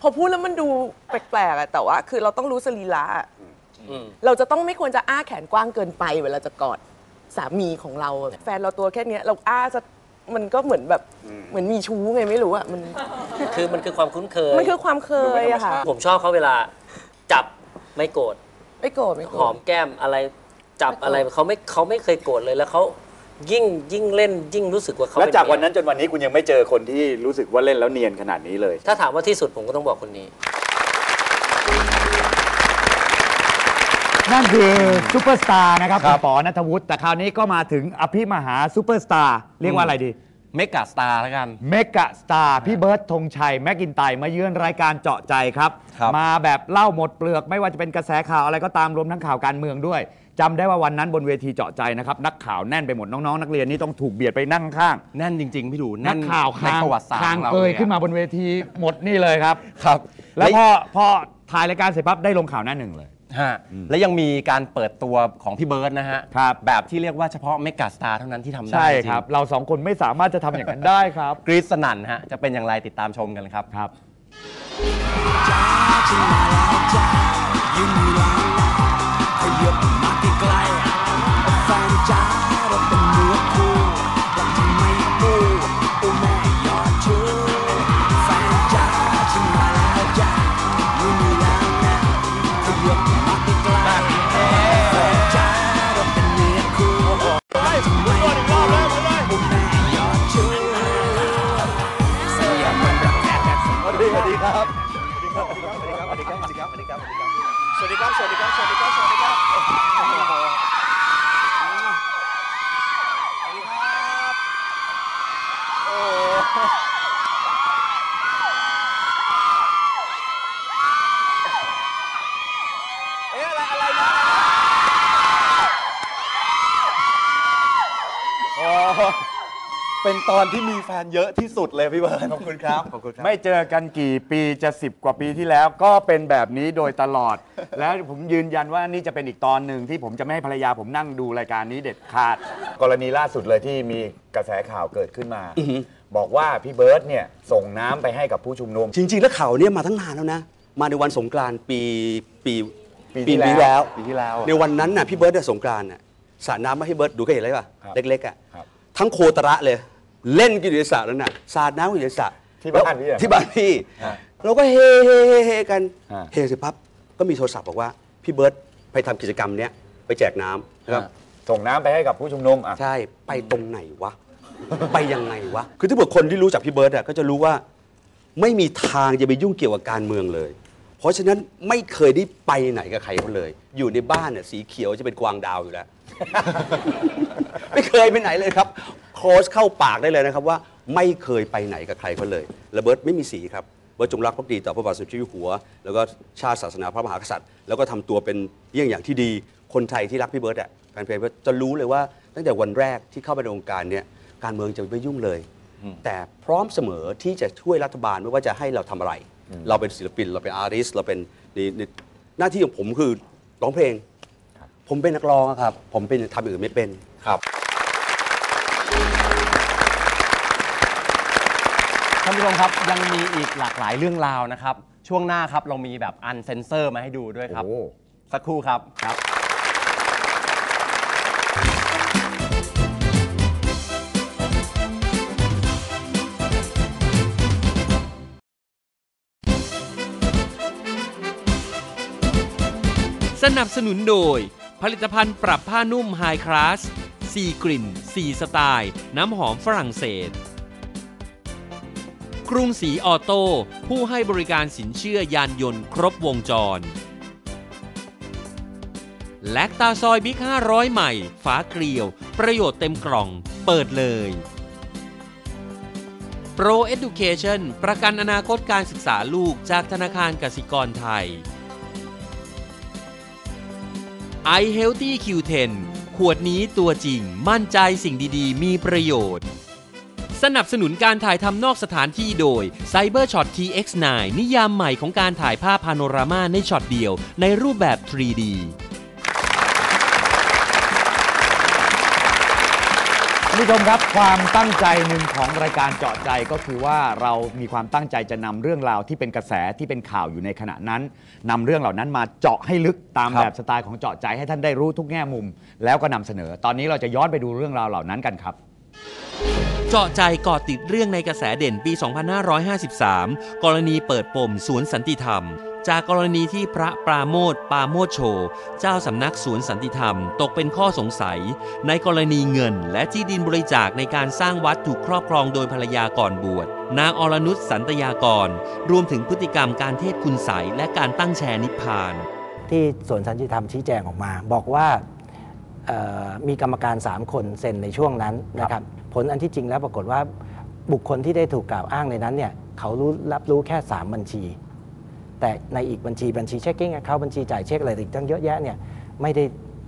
พอพูดแล้วมันดูแปลกๆอะแต่ว่า คือเราต้องรู้สรีระอะอืมเราจะต้องไม่ควรจะอ้าแขนกว้างเกินไป เวลาจะกอดสามีของเราอะแฟนเราตัวแค่เนี้ยเราอ้าจะมันก็เหมือนแบบเหมือนมีชู้ไงไม่รู้อะมันคือมันคือความคุ้นเคยมันคือความเคยอะค่ะผมชอบเขาเวลา จับไม่โกรธไม่โกรธไม่โกรหอธมแก้มอะไรจับอะไรเขาไม่เขาไม่เคยโกรธเลยแล้วเขา ยิ่งยิ่งเล่นยิ่งรู้สึกว่าเขาแล้วเป็จากเมียวันนั้นจนวันนี้คุณยังไม่เจอคนที่รู้สึกว่าเล่นแล้วเนียนขนาดนี้เลย ถ้าถามว่าที่สุดผมก็ต้องบอกคนนี้ นั่นคือซูเปอร์สตาร์นะครับคุณป๋อนัทวุฒิแต่คราวนี้ก็มาถึงอภิมหาซูเปอร์สตาร์เรียกว่าอะไรดี เมกะสตาร์แล้วกัน เมกะสตาร์พี่เบิร์ดธงชัย แม็กกินไตมาเยือนรายการเจาะใจครับ ครับ มาแบบเล่าหมดเปลือกไม่ว่าจะเป็นกระแสข่าวอะไรก็ตามรวมทั้งข่าวการเมืองด้วย จำได้ว่าวันนั้นบนเวทีเจาะใจนะครับนักข่าวแน่นไปหมดน้องๆนักเรียนนี่ต้องถูกเบียดไปนั่งข้าง แน่นจริง ๆ พี่ดูนัแน่กนข่าวในคางประวัติศาสตร์คางของเราเกยลอะขึ้นมาบนเวทีหมดนี่เลยครับ ครับแล้วพอพอถ่ายรายการเสร็จปั๊บได้ลงข่าวหน้าหนึ่งเลย ฮะและยังมีการเปิดตัวของพี่เบิร์ดนะฮะครับ แบบที่เรียกว่าเฉพาะเมกะสตาร์เท่านั้นที่ทำได้ใช่จงๆครับ เราสองคนไม่สามารถจะทำอย่างนั้นได้ครับ กรีซสนั่นฮะจะเป็นอย่างไรติดตามชมกันครับ ครับ วัสดีครับ สวัสดีครับ สวัสดีครับ สวัสดีครับ สวัสดีครับ สวัสดีครับ สวัสดีครับ สวัสดีครับ Oh. ป็นตอนที่มีแฟนเยอะที่สุดเลยพี่เบิร์ดขอบคุณครับขอบคุณครับไม่เจอกันกี่ปีจะสิบกว่าปีที่แล้ว ก็เป็นแบบนี้โดยตลอด แล้วผมยืนยันว่านี่จะเป็นอีกตอนหนึ่งที่ผมจะไม่ให้ภรรยาผมนั่งดูรายการนี้เด็ดขาด กรณีล่าสุดเลยที่มีกระแสข่าวเกิดขึ้นมา บอกว่าพี่เบิร์ตเนี่ยส่งน้ำไปให้กับผู้ชุมนุม จริง ๆ แล้วข่าวเนี่ยมาตั้งนานแล้วนะ มาในวันสงกรานต์ปีปีปีที่แล้ว ปีที่แล้วในวันนั้นน่ะพี่เบิร์ดเนี่ยสงกรานต์น่ะสระน้ำมาให้เบิร์ดดูก็เห็นเลยป่ะ ครับเล็กๆอะครับ ทั้งโคตระเลย เล่นกันอยู่ในสระนั้นน่ะสาดน้ำกันอยู่ในสระที่บ้านพี่เหรอที่บ้านพี่ ฮะเราก็เฮเฮเฮเฮกันฮะเฮเสร็จปั๊บก็มีโทรศัพท์บอกว่าพี่เบิร์ดไปทำกิจกรรมเนี้ยไปแจกน้ำนะครับส่งน้ำไปให้กับผู้ชุมนุมอะ ใช่ไปตรงไหนวะ ไปยังไงวะ คือถ้าเกิดคนที่รู้จักพี่เบิร์ดอะก็จะรู้ว่าไม่มีทางจะไปยุ่งเกี่ยวกับการเมืองเลย เพราะฉะนั้นไม่เคยได้ไปไหนกับใครเขาเลย อยู่ในบ้านเนี่ยสีเขียวจะเป็นกวางดาวอยู่แล้ว ไม่เคยไปไหนเลยครับ โค้ชเข้าปากได้เลยนะครับว่าไม่เคยไปไหนกับใครเขาเลยและเบิร์ตไม่มีสีครับเบิร์ตจงรักภักดีต่อพระบาทสมเด็จพระเจ้าอยู่หัว แล้วก็ชาติศาสนาพระมหากษัตริย์ แล้วก็ทำตัวเป็นเยี่ยงอย่างที่ดีคนไทยที่รักพี่เบิร์ตอะแฟนเพลงจะรู้เลยว่าตั้งแต่วันแรกที่เข้าไปในวงการเนี่ยการเมืองจะไม่ยุ่งเลย แต่พร้อมเสมอที่จะช่วยรัฐบาลไม่ว่าจะให้เราทำอะไร เราเป็นศิลปินเราเป็นอาร์ติสเราเป็นนี่นี่หน้าที่ของผมคือร้องเพลง ผมเป็นนักร้องอะครับ ผมเป็นทำอย่างอื่นไม่เป็นครับ ท่านผู้ชมครับยังมีอีกหลากหลายเรื่องราวนะครับ ช่วงหน้าครับเรามีแบบอันเซนเซอร์มาให้ดูด้วยครับ โอ้ สักครู่ครับครับ สนับสนุนโดย ผลิตภัณฑ์ปรับผ้านุ่มไฮคลาส 4 กลิ่น 4 สไตล์ น้ำหอมฝรั่งเศส กรุงศรีออโต้ ผู้ให้บริการสินเชื่อยานยนต์ครบวงจร แลคตาซอยบิ๊ก 500 ใหม่ ฝาเกลียว ประโยชน์เต็มกล่อง เปิดเลย Pro Education ประกันอนาคตการศึกษาลูกจากธนาคารกสิกรไทย i Healthy Q10 ขวดนี้ตัวจริงมั่นใจสิ่งดีๆ มีประโยชน์ สนับสนุนการถ่ายทำนอกสถานที่โดย CyberShot TX9 นิยามใหม่ของการถ่ายภาพพาโนรามาในช็อตเดียว ในรูปแบบ 3D กคุณผู้ชมครับความตั้งใจหนึ่งของรายการเจาะใจก็คือว่าเรามีความตั้งใจจะนำเรื่องราวที่เป็นกระแสที่เป็นข่าวอยู่ในขณะนั้นนำเรื่องเหล่านั้นมาเจาะให้ลึกตามครับ แบบสไตล์ของเจาะใจให้ท่านได้รู้ทุกแง่มุม แล้วก็นำเสนอ ตอนนี้เราจะย้อนไปดูเรื่องราวเหล่านั้นกันครับ เจาะใจก่อติดเรื่องในกระแสเด่นปี 2553 กรณีเปิดปมสวนสันติธรรม จากกรณีที่พระปราโมทปราโมทโช เจ้าสำนักสวนสันติธรรม ตกเป็นข้อสงสัย ในกรณีเงิน และที่ดินบริจาคในการสร้างวัดถูกครอบครองโดยภรรยาก่อนบวชนางอรนุชสันตยากร รวมถึงพฤติกรรมการเทศคุณใสยและการตั้งแชร์นิพพาน ที่สวนสันติธรรมชี้แจงออกมา บอกว่ามีกรรมการ 3 คนเซ็นในช่วงนั้นนะครับผลอันที่จริงแล้วปรากฏว่าบุคคลที่ได้ถูกกล่าวอ้างในนั้นเนี่ยเขารู้รับรู้แค่ 3 บัญชี แต่ในอีกบัญชีบัญชีเช็คกิ้งเขาบัญชีจ่ายเช็คอะไรอีกตั้งเยอะแยะเนี่ยไม่ได้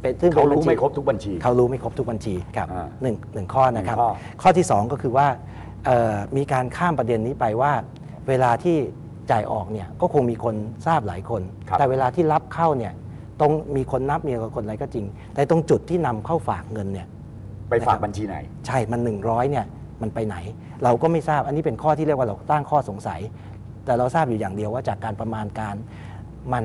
เป็นซึ่งป็เขานบัญรู้ชีไม่ครบทุกบัญชี เขารู้ไม่ครบทุกบัญชีครับอ่าหนึ่งหนึ่งข้อนะครับหนึ่งข้อข้อที่ 2 ก็คือว่าเอ่อมีการข้ามประเด็นนี้ไปว่า เวลาที่จ่ายออกเนี่ยก็คงมีคนทราบหลายคนครับแต่เวลาที่รับเข้าเนี่ยตรงมีคนนับมีคนอะไรก็จริง แต่ตรงจุดที่นำเข้าฝากเงินเนี่ย ไปฝากบัญชีไหน ใช่มัน 100เนี่ยมันไปไหน เราก็ไม่ทราบอันนี้เป็นข้อที่เรียกว่าเราตั้งข้อสงสัย แต่เราทราบอยู่อย่างเดียวว่าจากการประมาณการมัน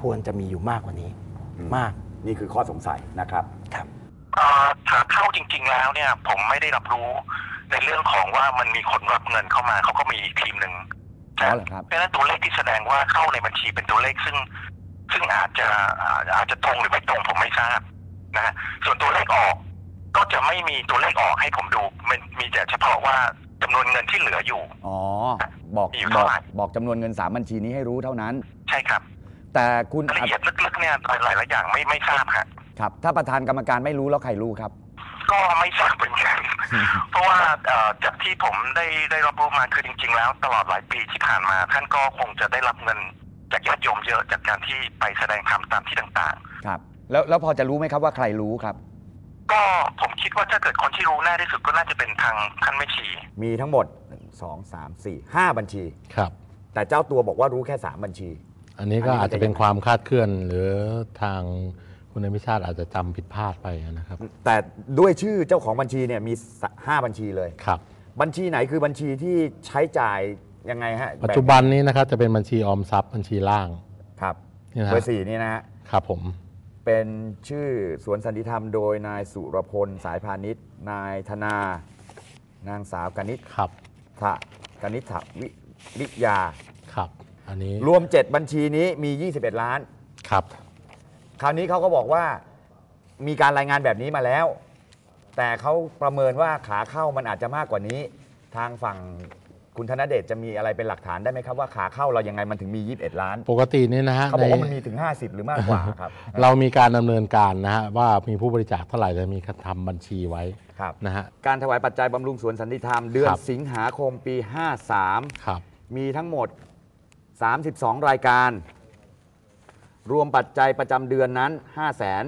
ควรจะมีอยู่มากกว่านี้อืมมากนี่คือข้อสงสัยนะครับครับเอ่อถ้าเข้าจริง ๆ แล้วเนี่ย ผมไม่ได้รับรู้ในเรื่องของว่ามันมีคนรับเงินเข้ามาเขาก็มีอีกทีมหนึ่งอ๋อเหรอครับเพราะฉะนั้นตัวเลขที่แสดงว่าเข้าในบัญชีเป็นตัวเลขซึ่ง ซึ่งอาจจะอาอาจจะตรงหรือไม่ตรงผมไม่ทราบนะฮะส่วนตัวเลขออก ก็จะไม่มีตัวเลขออกให้ผมดู มันมีแต่เฉพาะว่าจำนวนเงินที่เหลืออยู่ อ๋อ บอกอยู่บเท่าอกไหร่ บอกจำนวนเงิน3บัญชีนี้ให้รู้เท่านั้น ใช่ครับแต่คุณรายละเอียดลึกๆเนี่ยหลายๆอย่างไม่ไม่ทราบฮะครับ ถ้าประธานกรรมการไม่รู้แล้วใครรู้ครับ ก็ไม่ทราบเหมือนกัน เพราะว่าเอ่อจากที่ผมได้ได้รับรู้มาคือจริง ๆ แล้ว ตลอดหลายปีที่ผ่านมา ท่านก็คงจะได้รับเงินจากญาติโยมเยอะจากการที่ไปแสดงธรรมตามที่ต่าง ครับ แล้วแล้วพอจะรู้ไหมครับว่าใครรู้ครับๆ ก็ผมคิดว่าถ้าเกิดคนที่รู้แน่ที่สุดก็น่าจะเป็นทางท่านแม่ชี มีทั้งหมด1 2 3 4 5 บัญชี ครับ แต่เจ้าตัวบอกว่ารู้แค่ 3 บัญชี อันนี้ก็อันนี้อาจจะเป็นจะยังไงความคลาดเคลื่อน หรือทางคุณอภิชาติอาจจะจำผิดพลาดไปนะครับ แต่ด้วยชื่อเจ้าของบัญชีเนี่ยมี 5 บัญชีเลย ครับ บัญชีไหนคือบัญชีที่ใช้จ่ายยังไงฮะปัจจุบันนี้นะครับจะเป็นบัญชีออมทรัพย์บัญชีล่างครับ นี่นะเบฮะอร์สี่นี่นะฮะ ครับผม เป็นชื่อสวนสันติธรรมโดยนายสุรพลสายพาณิชย์ นายธนา นางสาวกนิษครับ ฐะกนิษฐวิริยา ครับ อันนี้รวม 7 บัญชีนี้มี 21 ล้าน ครับ คราวนี้เขาก็บอกว่ามีการรายงานแบบนี้มาแล้ว แต่เขาประเมินว่าขาเข้ามันอาจจะมากกว่านี้ ทางฝั่ง คุณธนเดชจะมีอะไรเป็นหลักฐานได้ไหมครับว่าขาเข้าเรายังไงมันถึงมี 21 ล้าน ปกตินี่นะฮะเขาบอกว่าในมันมีถึง 50 หรือมากกว่าครับ เรามีการดำเนินการนะฮะว่ามีผู้บริจาคเท่าไหร่จะมีการทำบัญชีไว้ครับนะฮะการถวายปัจจัยบำรุงสวนสันติธรรม เดือนครับสิงหาคมปี 53 ครับ มีทั้งหมด 32 รายการ รวมปัจจัยประจำเดือนนั้น 5 0 0แสน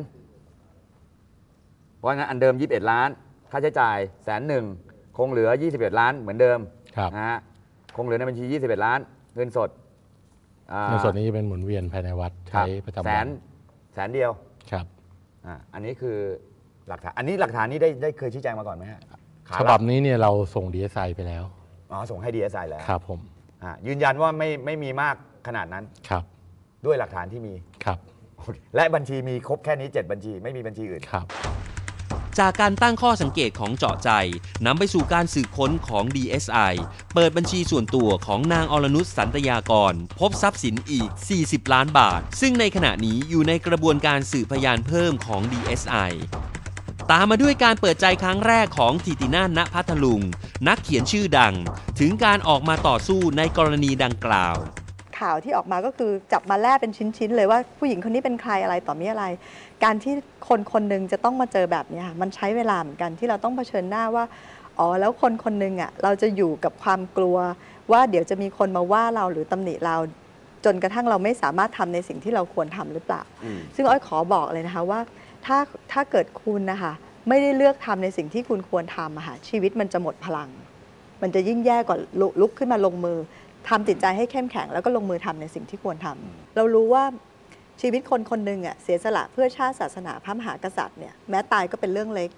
เพราะงั้นอันเดิม 21 ล้าน ค่าใช้จ่ายแสนหนึ่งคงเหลือ 21 ล้านเหมือนเดิม ครับนะฮะคงเหลือในบัญชี 21 ล้าน เงินสดอ่าในส่วนนี้จะเป็นหมุนเวียนภายในวัดครัใช้บประจำแสวันนแสนเดียวครับ อ่าอันนี้คือหลักฐานอันนี้หลักฐานนี้ได้ได้เคยชี้แจงมาก่อนไหมฮะขาฉหบัลับนี้เนี่ยเราส่งดีเอสไอไปแล้ว อ๋อส่งให้ดีเอสไอแล้วครับผมอ่ายืนยันว่าไม่ไม่มีมากขนาดนั้นครับด้วยหลักฐานที่มี ครับ และบัญชีมีครบแค่นี้ 7 บัญชีไม่มีบัญชีอื่น ครับ จากการตั้งข้อสังเกตของเจาะใจนำไปสู่การสืบค้นของ DSI เปิดบัญชีส่วนตัวของนางอรนุชสันตยากร พบทรัพย์สินอีก 40 ล้านบาท ซึ่งในขณะนี้อยู่ในกระบวนการสืบพยานเพิ่มของ DSI ตามมาด้วยการเปิดใจครั้งแรกของทิตินาณพัทลุง นักเขียนชื่อดัง ถึงการออกมาต่อสู้ในกรณีดังกล่าว ข่าวที่ออกมาก็คือจับมาแล่เป็นชิ้นๆ เลยว่าผู้หญิงคนนี้เป็นใครอะไรต่อมีอะไร การที่คนคนหนึ่งจะต้องมาเจอแบบเนี้ยค่ะมันใช้เวลาเหมือนกันที่เราต้องเผชิญหน้าว่าอ๋อแล้วคนคนหนึ่งอะเราจะอยู่กับความกลัว ว่าเดี๋ยวจะมีคนมาว่าเราหรือตำหนิเราจนกระทั่งเราไม่สามารถทำในสิ่งที่เราควรทำหรือเปล่า ซึ่งอ้อยขอบอกเลยนะคะว่าถ้าถ้าเกิดคุณนะคะไม่ได้เลือกทำในสิ่งที่คุณควรทำอะค่ะชีวิตมันจะหมดพลัง มันจะยิ่งแย่กว่าลุลุกขึ้นมาลงมือ ทำจิตใจให้เข้มแข็ง แล้วก็ลงมือทำในสิ่งที่ควรทำเรารู้ว่าชีวิตคนคนหนึ่งอะเสียสละเพื่อชาติศาสนาพระมหากษัตริย์เนี่ยแม้ตายก็เป็นเรื่องเล็ก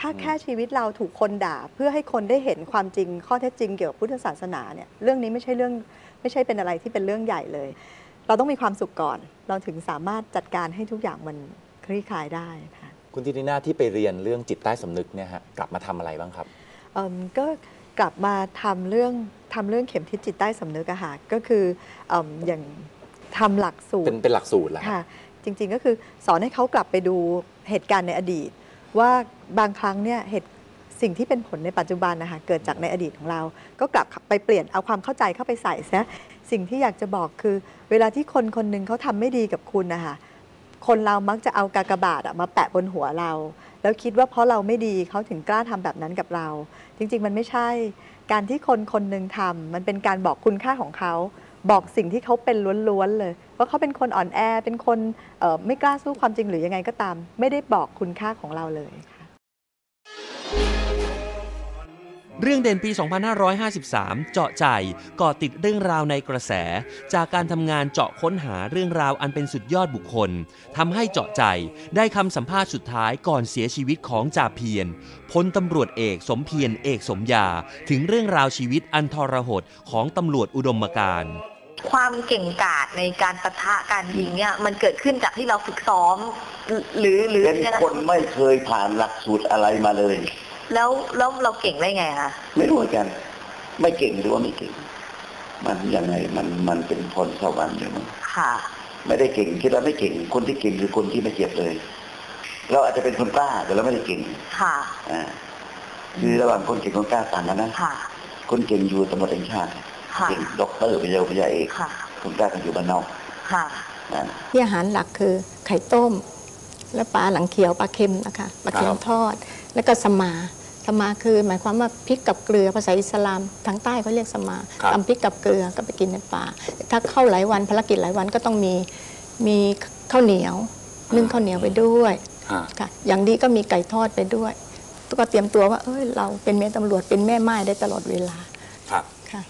ถ้าแค่ชีวิตเราถูกคนด่า เพื่อให้คนได้เห็นความจริง ข้อเท็จจริงเกี่ยวกับพุทธศาสนาเนี่ยเรื่องนี้ไม่ใช่เรื่องไม่ใช่เป็นอะไรที่เป็นเรื่องใหญ่เลย เราต้องมีความสุขก่อน เราถึงสามารถจัดการให้ทุกอย่างมันคลี่คลายได้ค่ะคุณธิตินาที่ไปเรียนเรื่องจิตใต้สำนึกเนี่ยฮะกลับมาทำอะไรบ้างครับเอิ่มก็กลับมาทำเรื่อง ทำเรื่องเข็มทิศจิตใต้สำนึกอะค่ะก็คือเอิ่มอย่างทำหลักสูตเป็นรเป็นหลักสูตรแล้วค่ะจริง ๆก็คือสอนให้เขากลับไปดูเหตุการณ์ในอดีต ว่าบางครั้งเนี่ยเหตุสิ่งที่เป็นผลในปัจจุบันนะคะเกิดจากในอดีตของเรา ก็กลับไปเปลี่ยนเอาความเข้าใจเข้าไปใส่ซะสิ่งที่อยากจะบอกคือ เวลาที่คนคนหนึ่งเขาทำไม่ดีกับคุณนะคะ คนเรามักจะเอากากบาทมาแปะบนหัวเรา แล้วคิดว่าเพราะเราไม่ดีเขาถึงกล้าทำแบบนั้นกับเรา จริง ๆ มันไม่ใช่ การที่คนคนหนึ่งทำมันเป็นการบอกคุณค่าของเขาบอกสิ่งที่เขาเป็นล้วนๆเลย ว่าเขาเป็นคนอ่อนแอเป็นคนไม่กล้าสู้ความจริงหรือยังไงก็ตาม ไม่ได้บอกคุณค่าของเราเลย เรื่องเด่นปี 2553 เจาะใจก่อติดเรื่องราวในกระแส จากการทำงานเจาะค้นหาเรื่องราวอันเป็นสุดยอดบุคคลทำให้เจาะใจได้คำสัมภาษณ์สุดท้ายก่อนเสียชีวิตของจ่าเพียรพลตำรวจเอกสมเพียรเอกสมยา ถึงเรื่องราวชีวิตอันทรหดของตำรวจอุดมการณ์ความเก่งกาจในการปะทะการยิงเนี่ยมันเกิดขึ้นจากที่เราฝึกซ้อม หรือหรือเป็นยังไงคนไม่เคยผ่านหลักสูตรอะไรมาเลย แล้วแล้วเราเก่งได้ไงคะไม่รู้เหมือนกัน ไม่เก่งหรือว่าไม่เก่ง มันยังไงมันมันเป็นพรสวรรค์อยู่มั้งค่ะ ไม่ได้เก่งคิดว่าไม่เก่ง คนที่เก่งคือคนที่ไม่เจ็บเลย เราอาจจะเป็นคนกล้าแต่เราไม่ได้เก่ง ค่ะอ่าคือระหว่างคนเก่งคนกล้าต่างกันนะค่ะ คนเก่งอยู่ตำรวจแห่งชาติค่ะเก่งด็อกเตอร์ปริญญาปริญญาเอกค่ะคนกล้ากันอยู่บ้านนอกค่ะนะที่อาหารหลักคือไข่ต้ม และปลาหลังเขียวปลาเค็มนะคะปลาเค็ครัมบทอด แล้วก็สมา สมาคือหมายความว่าพริกกับเกลือภาษาอิสลามทางใต้เขาเรียกสมาครับตำพริกกับเกลือก็ไปกินในป่า ถ้าเข้าหลายวันภารกิจหลายวันก็ต้องมีมีข้าวเหนียวนึ่งข้าวเหนียวไปด้วยฮะค่ะอย่างดีก็มีไก่ทอดไปด้วยก็เตรียมตัวว่า เอ้ยเราเป็นเมียตำรวจเป็นแม่ไม้ได้ตลอดเวลาครับค่ะ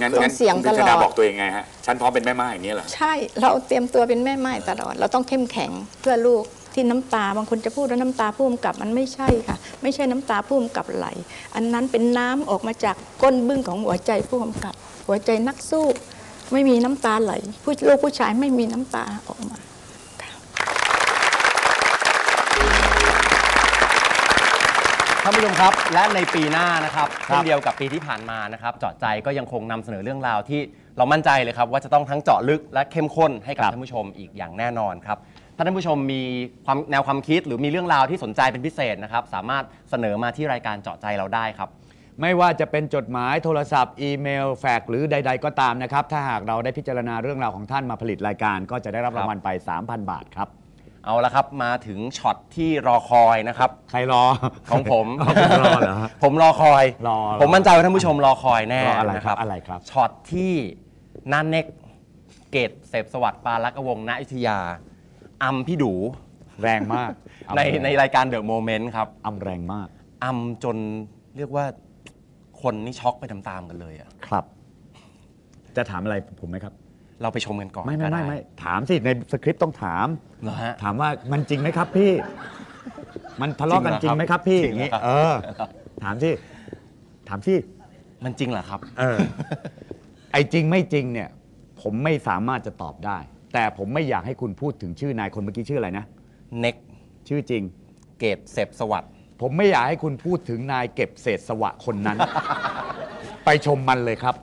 งั้นส่งงั้นเสียงคุณตลอดชนาบอกตัวเองไงฮะฉันพร้อมเป็นแม่ไม้อย่างนี้เหรอใช่เราเตรียมตัวเป็นแม่ไม้ตลอด เราต้องเข้มแข็งเพื่อลูก ที่น้ำตาบางคนจะพูดว่าน้ำตาพุ่มกับมันไม่ใช่ค่ะ ไม่ใช่น้ำตาพุ่มกับไหล อันนั้นเป็นน้ำออกมาจากก้นบึ้งของหัวใจพุ่มกับ หัวใจนักสู้ ไม่มีน้ำตาไหลผู้ลูกผู้ชายไม่มีน้ำตาออกมาท่านผู้ชมครับ และในปีหน้านะครับครับเช่นเดียวกับปีที่ผ่านมานะครับ เจาะใจก็ยังคงนำเสนอเรื่องราวที่เรามั่นใจเลยครับ ว่าจะต้องทั้งเจาะลึกและเข้มข้นให้กับท่านผู้ชมอีกอย่างแน่นอนครับ ถ้าท่านผู้ชมมีความแนวความคิดหรือมีเรื่องราวที่สนใจเป็นพิเศษนะครับ สามารถเสนอมาที่รายการเจาะใจเราได้ครับ ไม่ว่าจะเป็นจดหมายโทรศัพท์ อีเมล แฟกซ์หรือใด ๆ ก็ตามนะครับ ถ้าหากเราได้พิจารณาเรื่องราวของท่านมาผลิตรายการ ก็จะได้รับรางวัลไป 3,000 บาทครับ เอาละครับมาถึงช็อตที่รอคอยนะครับ ใครรอ ของผมอ๋อผมรอเหรอฮะ ผมรอคอยรอผมมั่นใจว่าท่านผู้ชมรอคอยแน่รออะไรนะครับอะไรครับ ช็อตที่นันเน็กเกตเสพสวัสดิ์ปาลักษวงศ์ณอยุธยา อัมพี่ดูแรงมากในอำแรงในรายการเดอะโมเมนต์ครับอำแรงมากอัมจนเรียกว่าคนนี่ช็อกไปตามๆกันเลยอะครับ จะถามอะไรผมไหมครับ เราไปชมกันก่อนไม่ไม่ก็ไม่ด้ไม่ถามสิในสคริปต์ต้องถาม เหรอฮะ ถามว่ามันจริงไหมครับพี่ มันทะเลาะกันจริงไหมครับพี่จอริงย่างเหรอนี้ ครับ เออ ถามสิถามสิมันจริงเหรอครับ เออ ไอ้จริงไม่จริงเนี่ย ผมไม่สามารถจะตอบได้ แต่ผมไม่อยากให้คุณพูดถึงชื่อนายคนเมื่อกี้ชื่ออะไรนะ เน็กชื่อจริง เกตเสพสวัสดิ์ผมไม่อยากให้คุณพูดถึงนายเก็บเศษสวะคนนั้น ไปชมมันเลยครับ